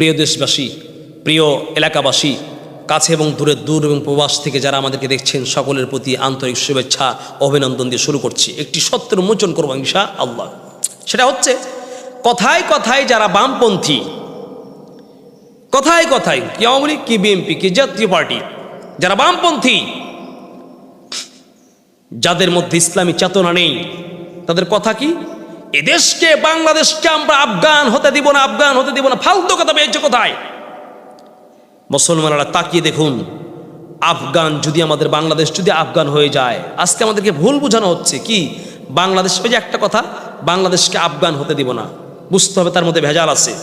প্রিয় দেশবাসী, প্রিয় এলাকাবাসী, কাছে এবং দূরের দূর এবং প্রবাস থেকে যারা আমাদেরকে দেখছেন, সকলের প্রতি আন্তরিক শুভেচ্ছা, অভিনন্দন দিয়ে শুরু করছি। একটি সত্যের উন্মোচন করব ইনশা আল্লাহ সেটা হচ্ছে, কথায় কথায় যারা বামপন্থী, কথায় কথায়, কি আওয়ামী লীগ, কি বিএনপি, কি জাতীয় পার্টি, যারা বামপন্থী, যাদের মধ্যে ইসলামী চেতনা নেই, তাদের কথা কি? এদেশকে বাংলাদেশকে আমরা আফগান হতে দিব না, আফগান হতে দিব না। ফালতু কথা পেয়েছে কোথায়? মুসলমানরা তাকিয়ে দেখুন, আফগান যদি আমাদের বাংলাদেশ যদি আফগান হয়ে যায়, আজকে আমাদেরকে ভুল বোঝানো হচ্ছে। কি? বাংলাদেশ যে একটা কথা, বাংলাদেশকে আফগান হতে দিব না। বুঝতে হবে তার মধ্যে ভেজাল আছে।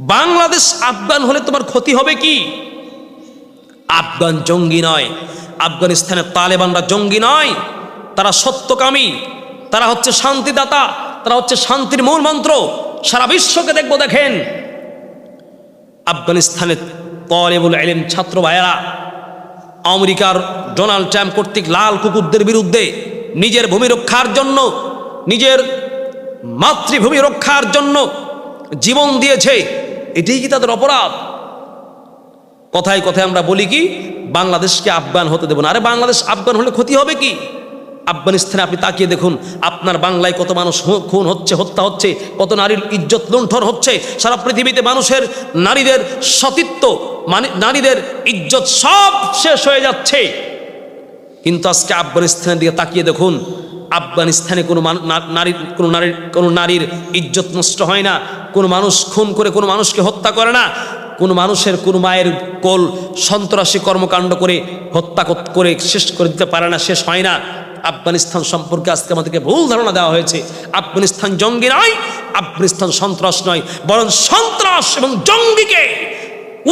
বাংলাদেশ আফগান হলে তোমার ক্ষতি হবে কি? আফগান জঙ্গি নয়। আফগানিস্তানের তালেবানরা জঙ্গি নয়। তারা সত্যকামী। তারা হচ্ছে শান্তিদাতা, তারা হচ্ছে শান্তির মূল মন্ত্র। সারা বিশ্বকে দেখব দেখেন। আফগানিস্তানের তলেবুল এলেন ছাত্র ভাইয়েরা, আমেরিকার ডোনাল্ড ট্রাম্প কর্তৃক লাল কুকুরদের বিরুদ্ধে নিজের ভূমি রক্ষার জন্য, নিজের মাতৃভূমি রক্ষার জন্য জীবন দিয়েছে। এটাই কি তাদের অপরাধ? কথায় কথায় আমরা বলি কি, বাংলাদেশকে আফগান হতে দেবো না। আরে বাংলাদেশ আফগান হলে ক্ষতি হবে কি? আফগানিস্তানে আপনি তাকিয়ে দেখুন, আপনার বাংলায় কত মানুষ খুন হচ্ছে, হত্যা হচ্ছে, কত নারীর ইজ্জত লুণ্ঠন হচ্ছে, সারা পৃথিবীতে মানুষের, নারীদের সতীত্ব মানে নারীদের ইজ্জত সব শেষ হয়ে যাচ্ছে। কিন্তু আজকে আফগানিস্তানের দিকে তাকিয়ে দেখুন, আফগানিস্তানে কোনো নারীর কোনো নারীর কোনো নারীর ইজ্জত নষ্ট হয় না, কোনো মানুষ খুন করে কোনো মানুষকে হত্যা করে না, কোনো মানুষের কোনো মায়ের কোল সন্ত্রাসী কর্মকাণ্ড করে হত্যা করে শেষ করে দিতে পারে না, শেষ হয় না। আফগানিস্তান সম্পর্কে আজকে আমাদেরকে ভুল ধারণা দেওয়া হয়েছে। আফগানিস্তান জঙ্গি নয়, আফগানিস্তান সন্ত্রাস নয়, বরং সন্ত্রাস এবং জঙ্গিকে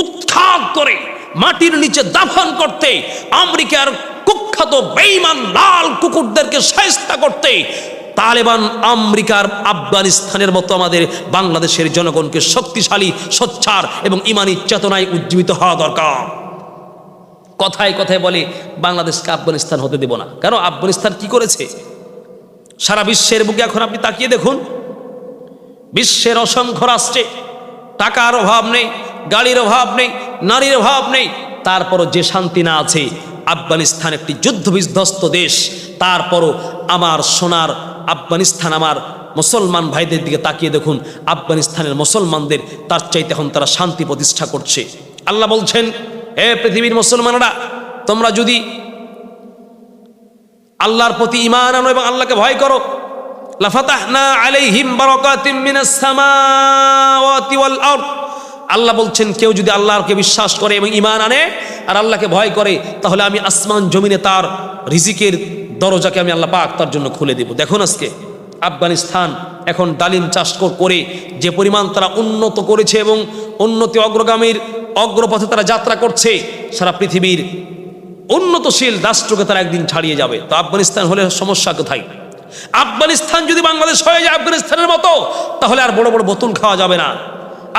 উৎখাত করে, মাটির নিচে দাফন করতে, আমেরিকার কুখ্যাত বেইমান লাল কুকুরদেরকে সায়স্তা করতে, তালেবান আমেরিকার আফগানিস্তানের মতো আমাদের বাংলাদেশের জনগণকে শক্তিশালী, সোচ্চার এবং ইমানি চেতনায় উজ্জীবিত হওয়া দরকার। কথায় কথায় বলে, বাংলাদেশকে আফগানিস্তান হতে দেব না। কেন? আফগানিস্তান কি করেছে? সারা বিশ্বের বুকে এখন আপনি তাকিয়ে দেখুন। বিশ্বের অসংখ্য রাষ্ট্রে টাকার অভাব নেই, গাড়ির অভাব নেই, নারীর অভাব নেই। তারপরও যে শান্তি না আছে, আফগানিস্তান একটি যুদ্ধ বিধ্বস্ত দেশ। তারপরও আমার সোনার আফগানিস্তান আমার মুসলমান ভাইদের দিকে তাকিয়ে দেখুন। আফগানিস্তানের মুসলমানদের তার চাইতে এখন তারা শান্তি প্রতিষ্ঠা করছে। আল্লাহ বলছেন এ পৃথিবীর মুসলমানরা, তোমরা যদি আল্লাহর প্রতি ইমান আনো এবং আল্লাহকে ভয় করো আল্লাহ বলছেন, কেউ যদি আল্লাহকে বিশ্বাস করে এবং ইমান আনে আর আল্লাহকে ভয় করে, তাহলে আমি আসমান জমিনে তার রিজিকের দরজাকে আমি আল্লাহ পাক তার জন্য খুলে দেব। দেখুন আজকে আফগানিস্তান এখন ডালিম চাষ করে যে পরিমাণ তারা উন্নত করেছে এবং উন্নতি অগ্রগামীর অগ্রপথে তারা যাত্রা করছে, সারা পৃথিবীর উন্নতশীল রাষ্ট্রকে তারা একদিন ছাড়িয়ে যাবে। তো আফগানিস্তান হলে সমস্যা কোথায়? আফগানিস্তান যদি বাংলাদেশ হয়ে যায় আফগানিস্তানের মতো, তাহলে আর বড় বড় বোতল খাওয়া যাবে না।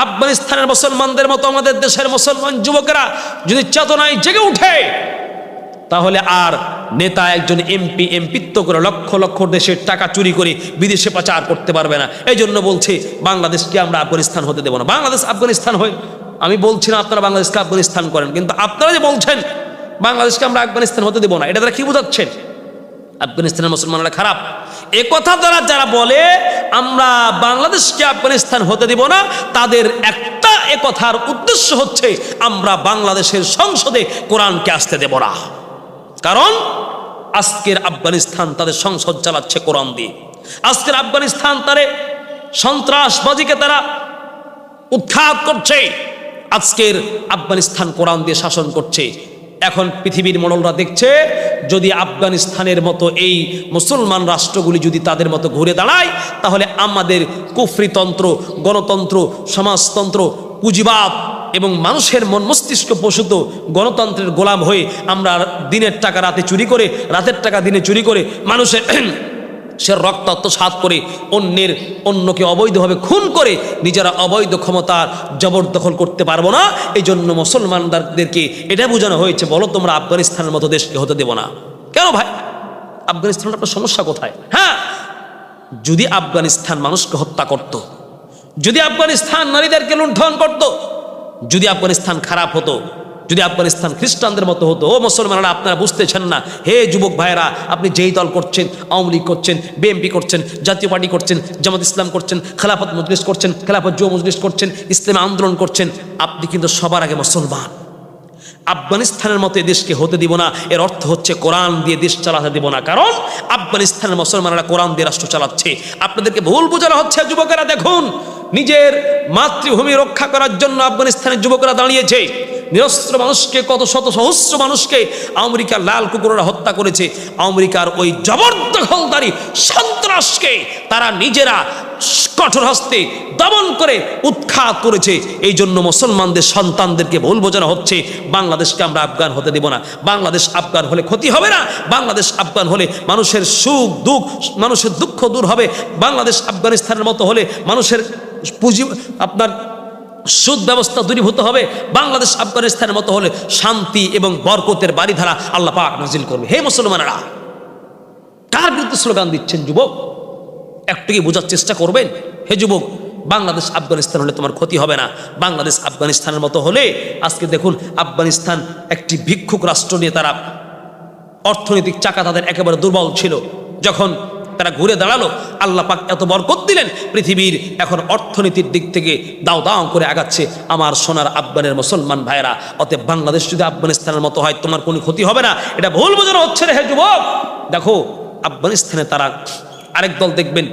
আফগানিস্তানের মুসলমানদের মতো আমাদের দেশের মুসলমান যুবকেরা যদি চেতনায় জেগে উঠে তাহলে আর নেতা একজন এমপি এমপিত্ব করে লক্ষ লক্ষ দেশের টাকা চুরি করে বিদেশে পাচার করতে পারবে না। এই জন্য বলছে, বাংলাদেশকে আমরা আফগানিস্তান হতে দেবো না। বাংলাদেশ আফগানিস্তান হয়ে আমি বলছি না আপনারা বাংলাদেশকে আফগানিস্তান করেন, কিন্তু আপনারা যে বলছেন বাংলাদেশকে আমরা আফগানিস্তান হতে দেবো না, এটা তারা কি বোঝাচ্ছেন? আফগানিস্তানের মুসলমানরা খারাপ। এ কথা দ্বারা যারা বলে, আমরা বাংলাদেশকে আফগানিস্তান হতে দিব না, তাদের একটা এ কথার উদ্দেশ্য হচ্ছে, আমরা বাংলাদেশের সংসদে কোরআনকে আসতে দেব না। কারণ, আজকের আফগানিস্তান তাদের সংসদ চালাচ্ছে কোরআন দিয়ে। আজকের আফগানিস্তান তারে সন্ত্রাসবাদীকে তারা উৎখাত করছে। আজকের আফগানিস্তান কোরআন দিয়ে শাসন করছে। এখন পৃথিবীর মোড়লরা দেখছে, যদি আফগানিস্তানের মতো এই মুসলমান রাষ্ট্রগুলি যদি তাদের মতো ঘুরে দাঁড়ায়, তাহলে আমাদের কুফরিতন্ত্র গণতন্ত্র, সমাজতন্ত্র, পুঁজিবাদ এবং মানুষের মন মস্তিষ্ক প্রসূত গণতন্ত্রের গোলাম হয়ে আমরা দিনের টাকা রাতে চুরি করে, রাতের টাকা দিনে চুরি করে মানুষের সে রক্ত আত্মসাত করে অন্যের অন্যকে অবৈধভাবে খুন করে নিজেরা অবৈধ ক্ষমতার জবরদখল করতে পারব না। এই জন্য মুসলমানদেরকে এটা বোঝানো হয়েছে, বলো তোমরা আফগানিস্তানের মতো দেশকে হতে দেবো না। কেন ভাই? আফগানিস্তানের আপনার সমস্যা কোথায়? হ্যাঁ যদি আফগানিস্তান মানুষকে হত্যা করত। যদি আফগানিস্তান নারীদেরকে লুণ্ঠন করত, যদি আফগানিস্তান খারাপ হতো যদি আফগানিস্তান খ্রিস্টানদের মতো হতো, ও মুসলমানরা আপনারা বুঝতেছেন না, হে যুবক ভাইয়েরা, আপনি যেই দল করছেন, আওয়ামী লীগ করছেন বিএনপি করছেন, জাতীয় পার্টি করছেন, জামাত ইসলাম করছেন, খেলাফত মজলিস করছেন, খেলাফত যুব মজলিস করছেন, ইসলামী আন্দোলন করছেন, আপনি কিন্তু সবার আগে মুসলমান। আফগানিস্তানের মতো দেশকে হতে দিব না, এর অর্থ হচ্ছে কোরআন দিয়ে দেশ চালাতে দিব না, কারণ আফগানিস্তানের মুসলমানরা কোরআন দিয়ে রাষ্ট্র চালাচ্ছে। আপনাদেরকে ভুল বোঝানো হচ্ছে, যুবকেরা দেখুন, নিজের মাতৃভূমি রক্ষা করার জন্য আফগানিস্তানের যুবকরা দাঁড়িয়েছে। নিরস্ত্র মানুষকে, কত শত সহস্র মানুষকে আমেরিকার লাল কুকুররা হত্যা করেছে। আমেরিকার ওই জবরদখলদারি সন্ত্রাসকে তারা নিজেরা কঠোর হস্তে দমন করে উৎখাত করেছে। এই জন্য মুসলমানদের সন্তানদেরকে ভুল বোঝানো হচ্ছে। বাংলাদেশকে আমরা আফগান হতে দেব না। বাংলাদেশ আফগান হলে ক্ষতি হবে না। বাংলাদেশ আফগান হলে মানুষের সুখ, দুঃখ, মানুষের দুঃখ দূর হবে। বাংলাদেশ আফগানিস্তানের মতো হলে মানুষের পুঁজি, আপনার সুদ ব্যবস্থা দূরীভূত হবে, বাংলাদেশ আফগানিস্তানের মতো হলে শান্তি এবং বরকতের বাড়িধারা আল্লাহ পাক নাজিল করবে। হে মুসলমানেরা, কার বিরুদ্ধে স্লোগান দিচ্ছেন যুবক? একটু কি বোঝার চেষ্টা করবেন? হে যুবক, বাংলাদেশ আফগানিস্তান হলে তোমার ক্ষতি হবে না। বাংলাদেশ আফগানিস্তানের মতো হলে আজকে দেখুন আফগানিস্তান একটি ভিক্ষুক রাষ্ট্র নিয়ে তারা অর্থনৈতিক চাকা তাদের একেবারে দুর্বল ছিল। যখন তারা ঘুরে দাঁড়াল। আল্লাহ পাক এত বরকত দিলেন, পৃথিবীর এখন অর্থনীতির দিক থেকে দাও দাও করে আগাচ্ছে আমার সোনার আফগানের মুসলমান ভাইরা অতএব বাংলাদেশ যদি আফগানিস্তানের মতো হয়, তোমার কোনো ক্ষতি হবে না। এটা ভুল বোঝানো হচ্ছে রে হে যুবক। দেখো, আফগানিস্তানে তারা আরেক দল দেখবেন,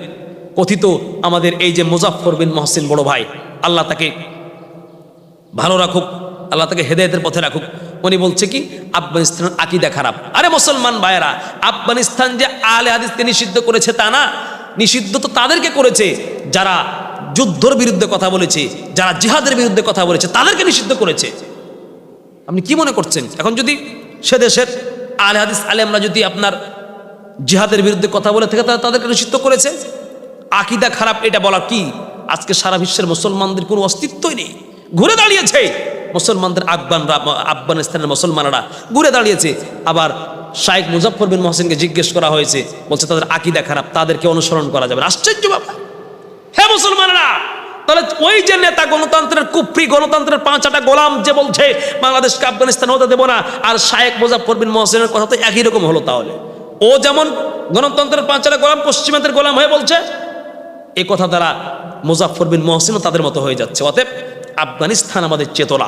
কথিত আমাদের এই যে মুজাফর বিন মহসিন বড় ভাই, আল্লাহ তাকে ভালো রাখুক। আল্লাহ তাকে হেদায়তের পথে রাখুক। উনি বলছে কি, আফগানিস্তানের আকিদা খারাপ। আরে মুসলমান ভাইয়েরা, আফগানিস্তান যে আলে হাদিসকে নিষিদ্ধ করেছে তা না। নিষিদ্ধ তো তাদেরকে করেছে, যারা যুদ্ধর বিরুদ্ধে কথা বলেছে, যারা জিহাদের বিরুদ্ধে কথা বলেছে, তাদেরকে নিষিদ্ধ করেছে। আপনি কি মনে করছেন? এখন যদি সে দেশের আলে হাদিস আলেমরা যদি আপনার জিহাদের বিরুদ্ধে কথা বলে থাকে, তাহলে তাদেরকে নিষিদ্ধ করেছে? আকিদা খারাপ, এটা বলা কি? আজকে সারা বিশ্বের মুসলমানদের কোনো অস্তিত্বই নেই। ঘুরে দাঁড়িয়েছে। মুসলমানদের আফগানরা আফগানিস্তানের মুসলমানরা ঘুরে দাঁড়িয়েছে। আবার শাইখ মুজফর বিন মহসিনকে জিজ্ঞেস করা হয়েছে, বলছে, তাদের আকিদা খারাপ, তাদেরকে অনুসরণ করা যাবে আশ্চর্য বাবা হে মুসলমানরা, তাহলে ওই যে নেতা গণতন্ত্রের কুপ্রি, গণতন্ত্রের পাঁচাটা গোলাম যে বলছে, বাংলাদেশকে আফগানিস্তান হতে দেবো না। আর শায়েক মুজাফর বিন মহসিনের কথা তো একই রকম হলো তাহলে। ও যেমন গণতন্ত্রের পাঁচাটা গোলাম পশ্চিমাদের গোলাম হয়ে বলছে, এ কথা দ্বারা মুজাফর বিন মহসিনও তাদের মতো হয়ে যাচ্ছে। অতএব আফগানিস্তান আমাদের চেতনা।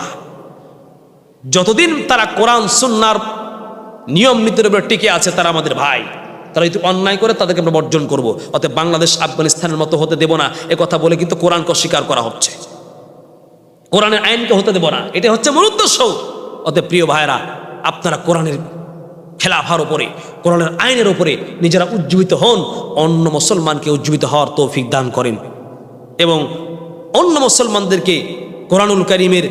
যতদিন তারা কোরআন, সুন্নার নিয়ম নীতির উপরে টিকে আছে, তারা আমাদের ভাই। তারা যদি অন্যায় করে, তাদেরকে আমরা বর্জন করব। অতএব বাংলাদেশ আফগানিস্তানের মতো হতে দেব না। এ কথা বলে কিন্তু কোরআনকে অস্বীকার করা হচ্ছে। কোরআনের আইনকে হতে দেব না। এটা হচ্ছে মূল উদ্দেশ্য। অতএব প্রিয় ভাইরা আপনারা কোরআনের খেলাফার ওপরে কোরআনের আইনের ওপরে নিজেরা উজ্জীবিত হন, অন্য মুসলমানকে উজ্জীবিত হওয়ার তৌফিক দান করেন। এবং অন্য মুসলমানদেরকে কোরআনুল করিমের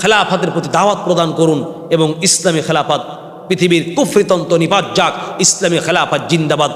খেলাফাতের প্রতি দাওয়াত প্রদান করুন এবং ইসলামী খেলাফাত পৃথিবীর কুফরিতন্ত্র নিপাত যাক, ইসলামী খেলাফাত জিন্দাবাদ।